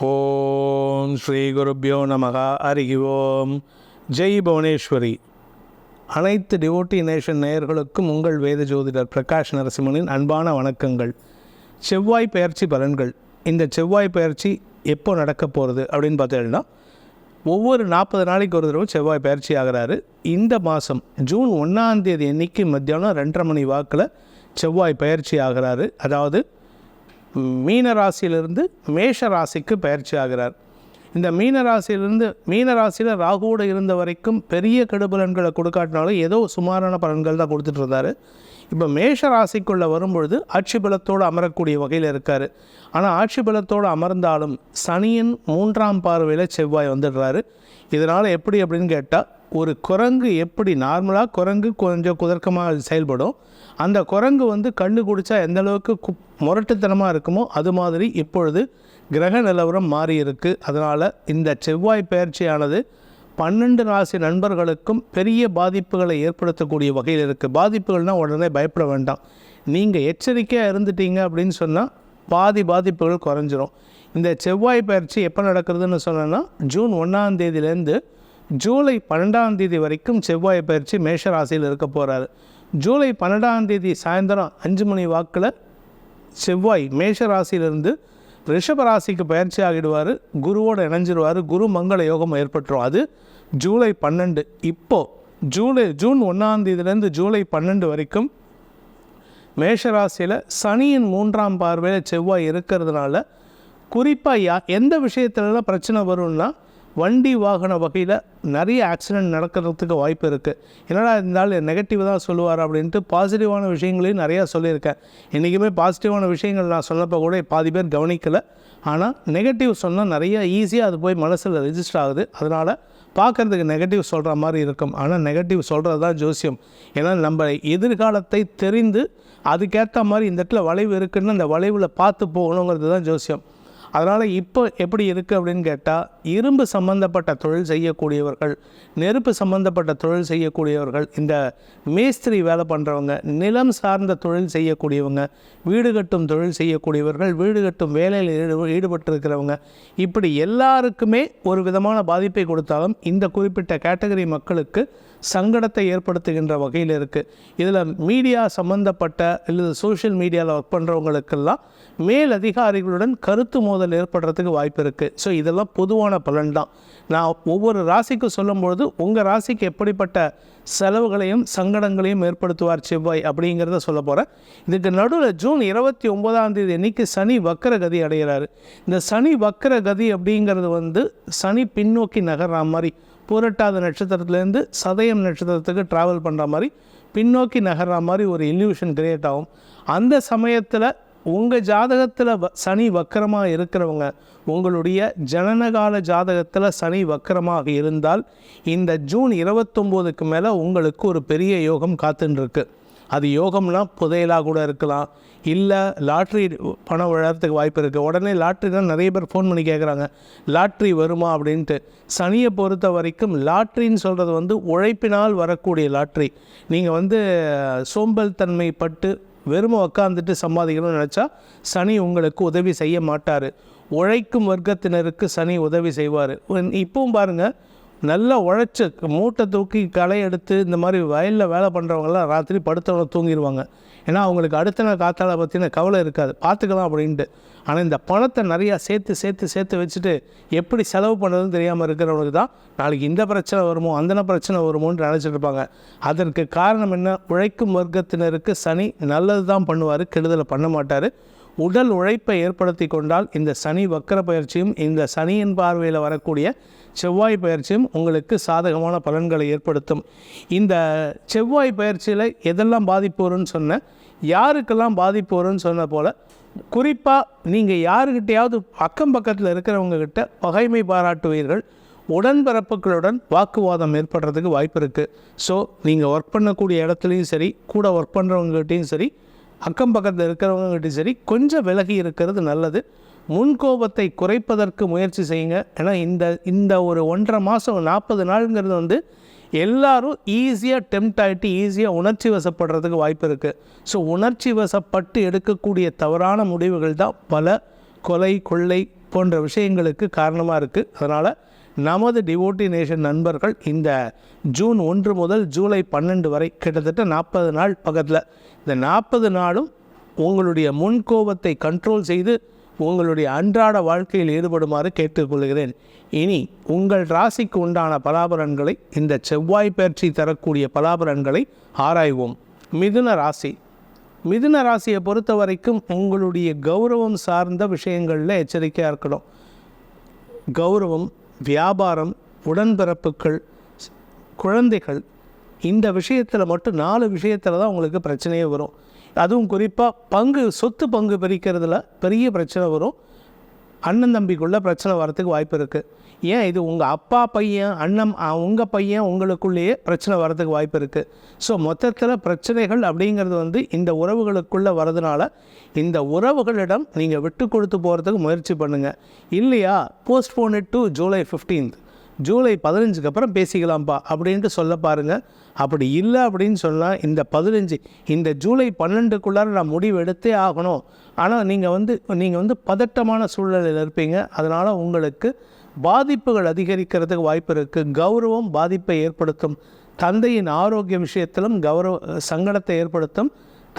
ஓம் ஸ்ரீ குருப்பியோ நமகா. ஹரிகி ஓம். ஜெய் புவனேஸ்வரி. அனைத்து டிவோட்டி நேஷன் நேயர்களுக்கும் உங்கள் வேத ஜோதிடர் பிரகாஷ் நரசிம்மனின் அன்பான வணக்கங்கள். செவ்வாய் பயிற்சி பலன்கள். இந்த செவ்வாய் பயிற்சி எப்போ நடக்க போகிறது அப்படின்னு பார்த்தீங்கன்னா ஒவ்வொரு நாற்பது நாளைக்கு ஒரு தடவை செவ்வாய் பயிற்சி ஆகிறாரு. இந்த மாதம் ஜூன் ஒன்றாம் தேதி அன்னைக்கு மத்தியானம் ரெண்டரை மணி வாக்கில் செவ்வாய் பயிற்சி ஆகிறாரு. அதாவது மீன ராசியிலிருந்து மேஷ ராசிக்கு பயிற்சி ஆகிறார் இந்த மீன ராசியிலிருந்து மீன ராசியில் ராகுவோடு இருந்த வரைக்கும் பெரிய கெடுபலன்களை கொடுக்காட்டினாலும் ஏதோ சுமாரான பலன்கள் தான் கொடுத்துட்டு இருந்தார். இப்போ மேஷ ராசிக்குள்ளே வரும்பொழுது ஆட்சி பலத்தோடு அமரக்கூடிய வகையில் இருக்கார். ஆனால் ஆட்சி பலத்தோடு அமர்ந்தாலும் சனியின் மூன்றாம் பார்வையில் செவ்வாய் வந்துடுறாரு. இதனால் எப்படி அப்படின்னு கேட்டால் ஒரு குரங்கு எப்படி நார்மலாக குரங்கு கொஞ்சம் குதர்க்கமாக செயல்படும். அந்த குரங்கு வந்து கண்ணு குடித்தா எந்த அளவுக்கு கு முரட்டுத்தனமாக இருக்குமோ அது மாதிரி இப்பொழுது கிரக நிலவரம் மாறியிருக்கு. அதனால் இந்த செவ்வாய் பயிற்சியானது பன்னெண்டு ராசி நண்பர்களுக்கும் பெரிய பாதிப்புகளை ஏற்படுத்தக்கூடிய வகையில் இருக்குது பாதிப்புகள்னால் உடனே பயப்பட வேண்டாம். நீங்கள் எச்சரிக்கையாக இருந்துட்டீங்க அப்படின்னு சொன்னால் பாதி பாதிப்புகள் குறைஞ்சிரும். இந்த செவ்வாய் பயிற்சி எப்போ நடக்கிறதுன்னு சொன்னோன்னா ஜூன் ஒன்றாம் தேதியிலேருந்து ஜூலை பன்னெண்டாம் தேதி வரைக்கும் செவ்வாய் பயிற்சி மேஷராசியில் இருக்க போகிறாரு ஜூலை பன்னெண்டாம் தேதி சாயந்தரம் அஞ்சு மணி வாக்கில் செவ்வாய் மேஷ ராசியிலிருந்து ரிஷப ராசிக்கு பயிற்சி ஆகிடுவார். குருவோடு இணைஞ்சிடுவார் குரு மங்கள யோகம் ஏற்பட்டுரும். அது ஜூலை பன்னெண்டு. இப்போது ஜூலை ஜூன் ஒன்றாம் தேதியிலேருந்து ஜூலை பன்னெண்டு வரைக்கும் மேஷராசியில் சனியின் மூன்றாம் பார்வையில் செவ்வாய் இருக்கிறதுனால குறிப்பாக யா எந்த விஷயத்துலலாம் பிரச்சனை வரும்னா வண்டி வாகன வகையில் நிறைய ஆக்சிடெண்ட் நடக்கிறதுக்கு வாய்ப்பு இருக்குது என்னடா இருந்தாலும் நெகட்டிவ் தான் சொல்லுவார் அப்படின்ட்டு பாசிட்டிவான விஷயங்களையும் நிறையா சொல்லியிருக்கேன். இன்றைக்குமே பாசிட்டிவான விஷயங்கள் நான் சொன்னப்போ கூட பாதி பேர் கவனிக்கலை. ஆனால் நெகட்டிவ் சொன்னால் நிறைய ஈஸியாக அது போய் மனசில் ரெஜிஸ்டர் ஆகுது. அதனால் பார்க்குறதுக்கு நெகட்டிவ் சொல்கிற மாதிரி இருக்கும். ஆனால் நெகட்டிவ் சொல்கிறது தான் ஜோசியம். ஏன்னா நம்ம எதிர்காலத்தை தெரிந்து அதுக்கேற்ற மாதிரி இந்த இடத்துல வளைவு இருக்குன்னு அந்த வளைவில் பார்த்து போகணுங்கிறது தான் ஜோசியம். அதனால் இப்போ எப்படி இருக்குது அப்படின்னு கேட்டால் இரும்பு சம்மந்தப்பட்ட தொழில் செய்யக்கூடியவர்கள் நெருப்பு சம்மந்தப்பட்ட தொழில் செய்யக்கூடியவர்கள் இந்த மேஸ்திரி வேலை பண்ணுறவங்க நிலம் சார்ந்த தொழில் செய்யக்கூடியவங்க வீடு கட்டும் தொழில் செய்யக்கூடியவர்கள் வீடு கட்டும் வேலையில் ஈடு ஈடுபட்டிருக்கிறவங்க இப்படி எல்லாருக்குமே ஒரு விதமான பாதிப்பை கொடுத்தாலும் இந்த குறிப்பிட்ட கேட்டகரி மக்களுக்கு சங்கடத்தை ஏற்படுத்துகின்ற வகையில் இருக்குது இதில் மீடியா சம்மந்தப்பட்ட இல்லை சோஷியல் மீடியாவில் ஒர்க் பண்ணுறவங்களுக்கெல்லாம் மேல் அதிகாரிகளுடன் கருத்து மோதல் ஏற்படுறதுக்கு வாய்ப்பு இருக்குது ஸோ இதெல்லாம் பொதுவான பலன் தான் நான் ஒவ்வொரு ராசிக்கு சொல்லும்பொழுது உங்கள் ராசிக்கு எப்படிப்பட்ட செலவுகளையும் சங்கடங்களையும் ஏற்படுத்துவார் செவ்வாய் அப்படிங்கிறத சொல்ல போகிறேன் இதுக்கு நடுவில் ஜூன் இருபத்தி ஒன்பதாம் தேதி அன்னைக்கு சனி வக்கர கதி அடைகிறாரு இந்த சனி வக்கர கதி அப்படிங்கிறது வந்து சனி பின்னோக்கி நகர்ற மாதிரி பூரட்டாத நட்சத்திரத்துலேருந்து சதயம் நட்சத்திரத்துக்கு ட்ராவல் பண்ணுற மாதிரி பின்னோக்கி நகர்ற மாதிரி ஒரு இல்யூஷன் கிரியேட் ஆகும். அந்த சமயத்தில் உங்கள் ஜாதகத்தில் வ சனி வக்கரமாக இருக்கிறவங்க உங்களுடைய ஜனனகால ஜாதகத்தில் சனி வக்கரமாக இருந்தால் இந்த ஜூன் இருபத்தொம்போதுக்கு மேலே உங்களுக்கு ஒரு பெரிய யோகம் காத்துன்னு அது யோகம்னா புதையலாக கூட இருக்கலாம். இல்லை லாட்ரி பணம் விழறதுக்கு வாய்ப்பு இருக்குது உடனே லாட்ரி தான் நிறைய பேர் ஃபோன் பண்ணி கேட்குறாங்க லாட்ரி வருமா அப்படின்ட்டு. சனியை பொறுத்த வரைக்கும் லாட்ரின்னு சொல்கிறது வந்து உழைப்பினால் வரக்கூடிய லாட்ரி. நீங்கள் வந்து சோம்பல் தன்மை பட்டு வெறுமை உக்காந்துட்டு சம்பாதிக்கணும்னு நினச்சா சனி உங்களுக்கு உதவி செய்ய மாட்டார். உழைக்கும் வர்க்கத்தினருக்கு சனி உதவி செய்வார். இப்பவும் பாருங்கள் நல்லா உழைச்சி மூட்டை தூக்கி களை எடுத்து இந்த மாதிரி வயலில் வேலை பண்ணுறவங்கலாம் ராத்திரி படுத்தவங்க தூங்கிடுவாங்க ஏன்னா அவங்களுக்கு அடுத்த நாள் காத்தால பற்றின கவலை இருக்காது. பார்த்துக்கலாம் அப்படின்ட்டு. ஆனால் இந்த பணத்தை நிறையா சேர்த்து சேர்த்து சேர்த்து வச்சுட்டு எப்படி செலவு பண்ணுறதுன்னு தெரியாமல் இருக்கிறவங்களுக்கு தான் நாளைக்கு இந்த பிரச்சனை வருமோ அந்த பிரச்சனை வருமோன்னு நினச்சிட்டு இருப்பாங்க. அதற்கு காரணம் என்ன? உழைக்கும் வர்க்கத்தினருக்கு சனி நல்லது தான் பண்ணுவார் கெடுதலை பண்ண மாட்டார். உடல் உழைப்பை ஏற்படுத்தி கொண்டால் இந்த சனி வக்கர பயிற்சியும் இந்த சனியின் பார்வையில் வரக்கூடிய செவ்வாய் பயிற்சியும் உங்களுக்கு சாதகமான பலன்களை ஏற்படுத்தும். இந்த செவ்வாய் பயிற்சியில் எதெல்லாம் பாதிப்பு வரும்னு சொன்ன யாருக்கெல்லாம் பாதிப்பு வரும்னு சொன்ன போல் குறிப்பாக நீங்கள் யாருக்கிட்டையாவது அக்கம் பக்கத்தில் இருக்கிறவங்கக்கிட்ட பகைமை பாராட்டுவீர்கள். உடன்பிறப்புகளுடன் வாக்குவாதம் ஏற்படுறதுக்கு வாய்ப்பு இருக்குது ஸோ நீங்கள் ஒர்க் பண்ணக்கூடிய இடத்துலையும் சரி கூட ஒர்க் பண்ணுறவங்ககிட்டையும் சரி அக்கம் பக்கத்தில் இருக்கிறவங்ககிட்டையும் சரி கொஞ்சம் விலகி இருக்கிறது நல்லது. முன்கோபத்தை குறைப்பதற்கு முயற்சி செய்யுங்க. ஏன்னா இந்த இந்த ஒரு ஒன்றரை மாதம் நாற்பது நாளுங்கிறது வந்து எல்லாரும் ஈஸியாக டெம்ட் ஆகிட்டு ஈஸியாக உணர்ச்சி வசப்படுறதுக்கு வாய்ப்பு இருக்குது ஸோ உணர்ச்சி வசப்பட்டு எடுக்கக்கூடிய தவறான முடிவுகள் தான் பல கொலை கொள்ளை போன்ற விஷயங்களுக்கு காரணமாக இருக்குது அதனால் நமது டிவோட்டி நேஷன் நண்பர்கள் இந்த ஜூன் ஒன்று முதல் ஜூலை பன்னெண்டு வரை கிட்டத்தட்ட நாற்பது நாள் பக்கத்தில். இந்த நாற்பது நாளும் உங்களுடைய முன்கோபத்தை கண்ட்ரோல் செய்து உங்களுடைய அன்றாட வாழ்க்கையில் ஈடுபடுமாறு கேட்டுக்கொள்கிறேன். இனி உங்கள் ராசிக்கு உண்டான பலாபலன்களை இந்த செவ்வாய் பயிற்சி தரக்கூடிய பலாபலன்களை ஆராய்வோம். மிதுன ராசி. மிதுன ராசியை பொறுத்த வரைக்கும் உங்களுடைய கௌரவம் சார்ந்த விஷயங்களில் எச்சரிக்கையாக இருக்கணும். கௌரவம் வியாபாரம் உடன்பிறப்புகள் குழந்தைகள் இந்த விஷயத்தில் மட்டும் நாலு விஷயத்தில் தான் உங்களுக்கு பிரச்சனையே வரும். அதுவும் குறிப்பாக பங்கு சொத்து பங்கு பிரிக்கிறதுல பெரிய பிரச்சனை வரும். அண்ணன் தம்பிக்குள்ளே பிரச்சனை வரத்துக்கு வாய்ப்பு இருக்குது ஏன் இது உங்கள் அப்பா பையன் அண்ணன் உங்கள் பையன் உங்களுக்குள்ளேயே பிரச்சனை வரதுக்கு வாய்ப்பு இருக்குது ஸோ மொத்தத்தில் பிரச்சனைகள் அப்படிங்கிறது வந்து இந்த உறவுகளுக்குள்ளே வரதுனால இந்த உறவுகளிடம் நீங்கள் விட்டு கொடுத்து போகிறதுக்கு முயற்சி பண்ணுங்கள் இல்லையா? Postpone to July 15th July பதினஞ்சுக்கு அப்புறம் பேசிக்கலாம்ப்பா அப்படின்ட்டு சொல்ல பாருங்கள் அப்படி இல்லை அப்படின்னு சொன்னால் இந்த பதினஞ்சு இந்த ஜூலை பன்னெண்டுக்குள்ளார நான் முடிவு எடுத்தே ஆகணும். ஆனால் நீங்கள் வந்து நீங்கள் வந்து பதட்டமான சூழ்நிலையில் இருப்பீங்க. அதனால் உங்களுக்கு பாதிப்புகள் அதிகரிக்கிறதுக்கு வாய்ப்பு இருக்குது கௌரவம் பாதிப்பை ஏற்படுத்தும். தந்தையின் ஆரோக்கிய விஷயத்திலும் கௌரவ சங்கடத்தை ஏற்படுத்தும்.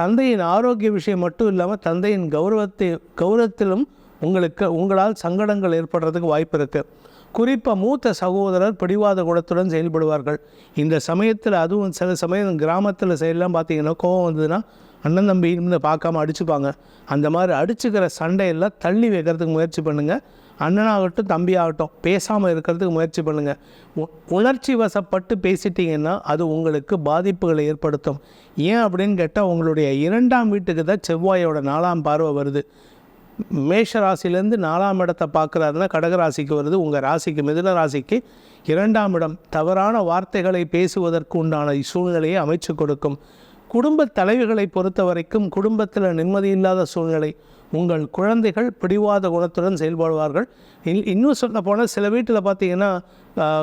தந்தையின் ஆரோக்கிய விஷயம் மட்டும் இல்லாமல் தந்தையின் கௌரவத்தை கௌரவத்திலும் உங்களுக்கு உங்களால் சங்கடங்கள் ஏற்படுறதுக்கு வாய்ப்பு இருக்குது குறிப்பாக மூத்த சகோதரர் பிடிவாத குணத்துடன் செயல்படுவார்கள். இந்த சமயத்தில் அதுவும் சில சமயம் கிராமத்தில் சைடெலாம் பார்த்தீங்கன்னா கோவம் வந்ததுன்னா அண்ணன் தம்பி இருந்து பார்க்காம அடிச்சுப்பாங்க. அந்த மாதிரி அடிச்சுக்கிற சண்டையெல்லாம் தள்ளி வைக்கிறதுக்கு முயற்சி பண்ணுங்கள் அண்ணனாகட்டும் தம்பியாகட்டும் பேசாமல் இருக்கிறதுக்கு முயற்சி பண்ணுங்கள் உ- உணர்ச்சி வசப்பட்டு பேசிட்டீங்கன்னா அது உங்களுக்கு பாதிப்புகளை ஏற்படுத்தும். ஏன் அப்படின்னு கேட்டால் உங்களுடைய இரண்டாம் வீட்டுக்கு தான் செவ்வாயோட நாலாம் பார்வை வருது. மேஷ ராசிலேருந்து நாலாம் இடத்தை பார்க்குறாருன்னா கடகராசிக்கு வருது. உங்கள் ராசிக்கு மிதுன ராசிக்கு இரண்டாம் இடம். தவறான வார்த்தைகளை பேசுவதற்கு உண்டான சூழ்நிலையை அமைச்சு கொடுக்கும். குடும்ப தலைவிகளை பொறுத்த வரைக்கும் குடும்பத்தில் நிம்மதி இல்லாத சூழ்நிலை உங்கள் குழந்தைகள் பிடிவாத குணத்துடன் செயல்படுவார்கள். இன் இன்னும் சொல்ல போனால் சில வீட்டில் பார்த்தீங்கன்னா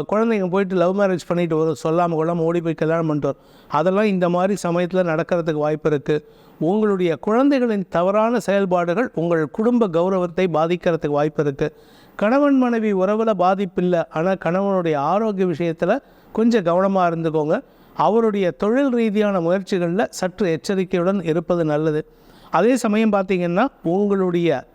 குழந்தைங்க போயிட்டு லவ் மேரேஜ் பண்ணிட்டு வரும் சொல்லாமல் கொள்ளாமல் ஓடி போய் கல்யாணம் பண்ணிட்டு வரும். அதெல்லாம் இந்த மாதிரி சமயத்தில் நடக்கிறதுக்கு வாய்ப்பு இருக்குது உங்களுடைய குழந்தைகளின் தவறான செயல்பாடுகள் உங்கள் குடும்ப கௌரவத்தை பாதிக்கிறதுக்கு வாய்ப்பு இருக்குது கணவன் மனைவி உறவில் பாதிப்பு இல்லை. ஆனால் கணவனுடைய ஆரோக்கிய விஷயத்தில் கொஞ்சம் கவனமாக இருந்துக்கோங்க. அவருடைய தொழில் ரீதியான முயற்சிகளில் சற்று எச்சரிக்கையுடன் இருப்பது நல்லது. அதே சமயம் பார்த்திங்கன்னா உங்களுடைய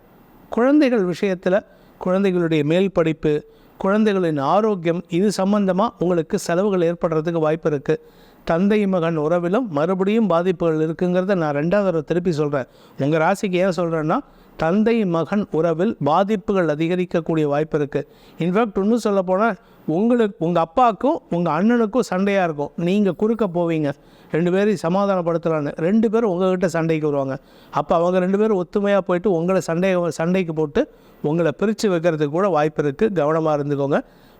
குழந்தைகள் விஷயத்தில் குழந்தைகளுடைய மேல் படிப்பு குழந்தைகளின் ஆரோக்கியம் இது சம்பந்தமாக உங்களுக்கு செலவுகள் ஏற்படுறதுக்கு வாய்ப்பு இருக்குது தந்தை மகன் உறவிலும் மறுபடியும் பாதிப்புகள் இருக்குங்கிறத நான் ரெண்டாவது தடவை திருப்பி சொல்கிறேன் உங்கள் ராசிக்கு ஏன் சொல்கிறேன்னா தந்தை மகன் உறவில் பாதிப்புகள் அதிகரிக்கக்கூடிய வாய்ப்பு இருக்குது இன்ஃபேக்ட் இன்னும் சொல்ல போனால் உங்களுக்கு உங்கள் அப்பாவுக்கும் உங்கள் அண்ணனுக்கும் சண்டையாக இருக்கும். நீங்கள் குறுக்க போவீங்க. ரெண்டு பேரையும் சமாதானப்படுத்தலான்னு. ரெண்டு பேரும் உங்கள்கிட்ட சண்டைக்கு வருவாங்க. அப்போ அவங்க ரெண்டு பேரும் ஒத்துமையாக போயிட்டு உங்களை சண்டை சண்டைக்கு போட்டு உங்களை பிரித்து வைக்கிறதுக்கு கூட வாய்ப்பு இருக்குது கவனமாக இருந்துக்கோங்க.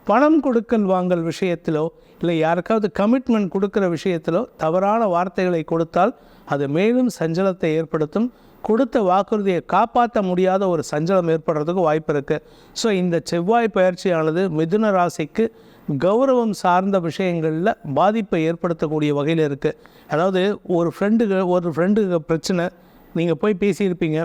பணம் கொடுக்கல் வாங்கல் விஷயத்திலோ இல்லை யாருக்காவது கமிட்மெண்ட் கொடுக்குற விஷயத்திலோ தவறான வார்த்தைகளை கொடுத்தால் அது மேலும் சஞ்சலத்தை ஏற்படுத்தும். கொடுத்த வாக்குறுதியை காப்பாற்ற முடியாத ஒரு சஞ்சலம் ஏற்படுறதுக்கு வாய்ப்பு இருக்குது ஸோ இந்த செவ்வாய் பயிற்சியானது மிதுன ராசிக்கு கௌரவம் சார்ந்த விஷயங்களில் பாதிப்பை ஏற்படுத்தக்கூடிய வகையில் இருக்குது அதாவது ஒரு ஃப்ரெண்டுக்கு ஒரு ஃப்ரெண்டுக்கு பிரச்சனை நீங்கள் போய் பேசியிருப்பீங்க.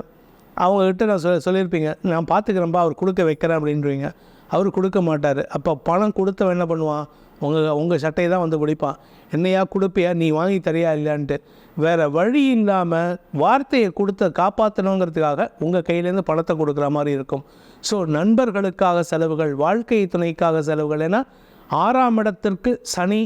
அவங்கக்கிட்ட நான் சொல் சொல்லியிருப்பீங்க நான் பார்த்துக்கிறேன்ப்பா அவர் கொடுக்க வைக்கிறேன் அப்படின்றீங்க. அவர் கொடுக்க மாட்டார். அப்போ பணம் கொடுத்தவன் என்ன பண்ணுவான்? உங்கள் உங்கள் சட்டையை தான் வந்து பிடிப்பான் என்னையா கொடுப்பியா? நீ வாங்கி தரியா இல்லையான்ட்டு. வேறு வழி இல்லாமல் வார்த்தையை கொடுத்த காப்பாற்றணுங்கிறதுக்காக உங்கள் கையிலேருந்து பணத்தை கொடுக்குற மாதிரி இருக்கும். ஸோ நண்பர்களுக்காக செலவுகள் வாழ்க்கை துணைக்காக செலவுகள். ஏன்னா ஆறாம் இடத்திற்கு சனி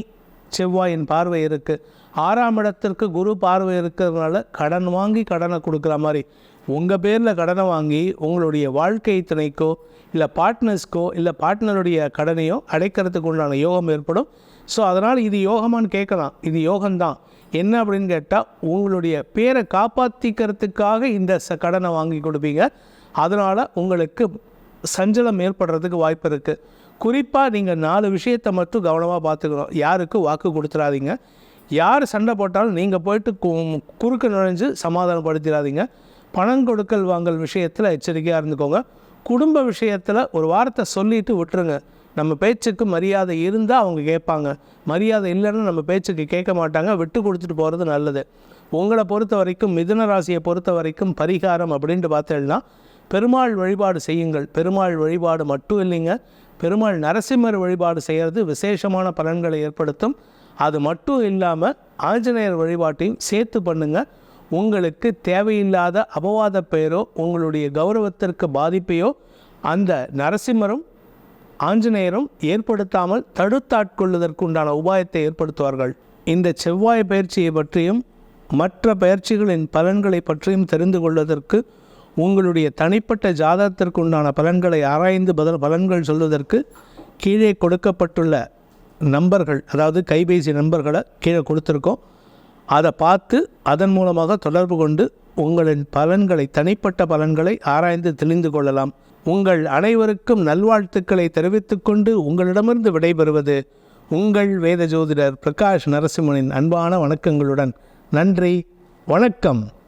செவ்வாயின் பார்வை இருக்குது ஆறாம் இடத்திற்கு குரு பார்வை இருக்கிறதுனால கடன் வாங்கி கடனை கொடுக்குற மாதிரி. உங்கள் பேரில் கடனை வாங்கி உங்களுடைய வாழ்க்கை துணைக்கோ இல்லை பார்ட்னர்ஸ்க்கோ இல்லை பார்ட்னருடைய கடனையோ அடைக்கிறதுக்கு உண்டான யோகம் ஏற்படும். ஸோ அதனால் இது யோகமான்னு கேட்கலாம். இது யோகம்தான். என்ன அப்படின்னு கேட்டால் உங்களுடைய பேரை காப்பாற்றிக்கிறதுக்காக இந்த ச கடனை வாங்கி கொடுப்பீங்க. அதனால் உங்களுக்கு சஞ்சலம் ஏற்படுறதுக்கு வாய்ப்பு இருக்குது குறிப்பாக நீங்கள் நாலு விஷயத்தை மட்டும் கவனமாக பார்த்துக்கணும். யாருக்கு வாக்கு கொடுத்துடாதீங்க யார் சண்டை போட்டாலும் நீங்கள் போயிட்டு கு- நுழைஞ்சு சமாதானப்படுத்திடாதீங்க. பணம் கொடுக்கல் வாங்கல் விஷயத்தில் எச்சரிக்கையாக இருந்துக்கோங்க. குடும்ப விஷயத்தில் ஒரு வார்த்தை சொல்லிட்டு விட்டுருங்க. நம்ம பேச்சுக்கு மரியாதை இருந்தால் அவங்க கேட்பாங்க. மரியாதை இல்லைன்னா நம்ம பேச்சுக்கு கேட்க மாட்டாங்க. விட்டு கொடுத்துட்டு போகிறது நல்லது. உங்களை பொறுத்த வரைக்கும் மிதுன ராசியை பொறுத்த வரைக்கும் பரிகாரம் அப்படின்ட்டு பார்த்தேன்னா பெருமாள் வழிபாடு செய்யுங்கள். பெருமாள் வழிபாடு மட்டும் இல்லைங்க. பெருமாள் நரசிம்மர் வழிபாடு செய்கிறது விசேஷமான பலன்களை ஏற்படுத்தும். அது மட்டும் இல்லாமல் ஆஞ்சநேயர் வழிபாட்டையும் சேர்த்து பண்ணுங்கள் உங்களுக்கு தேவையில்லாத அபவாத பெயரோ உங்களுடைய கௌரவத்திற்கு பாதிப்பையோ அந்த நரசிம்மரும் ஆஞ்சநேயரும் ஏற்படுத்தாமல் தடுத்தாட்கொள்வதற்குண்டான உபாயத்தை ஏற்படுத்துவார்கள். இந்த செவ்வாய் பயிற்சியை பற்றியும் மற்ற பயிற்சிகளின் பலன்களை பற்றியும் தெரிந்து கொள்வதற்கு உங்களுடைய தனிப்பட்ட ஜாதகத்திற்குண்டான பலன்களை ஆராய்ந்து பதில் பலன்கள் சொல்வதற்கு கீழே கொடுக்கப்பட்டுள்ள நம்பர்கள் அதாவது கைபேசி நம்பர்களை கீழே கொடுத்துருக்கோம். அதை பார்த்து அதன் மூலமாக தொடர்பு கொண்டு உங்களின் பலன்களை தனிப்பட்ட பலன்களை ஆராய்ந்து தெளிந்து கொள்ளலாம். உங்கள் அனைவருக்கும் நல்வாழ்த்துக்களை தெரிவித்துக்கொண்டு உங்களிடமிருந்து விடைபெறுவது உங்கள் வேத ஜோதிடர் பிரகாஷ் நரசிம்மனின் அன்பான வணக்கங்களுடன் நன்றி வணக்கம்.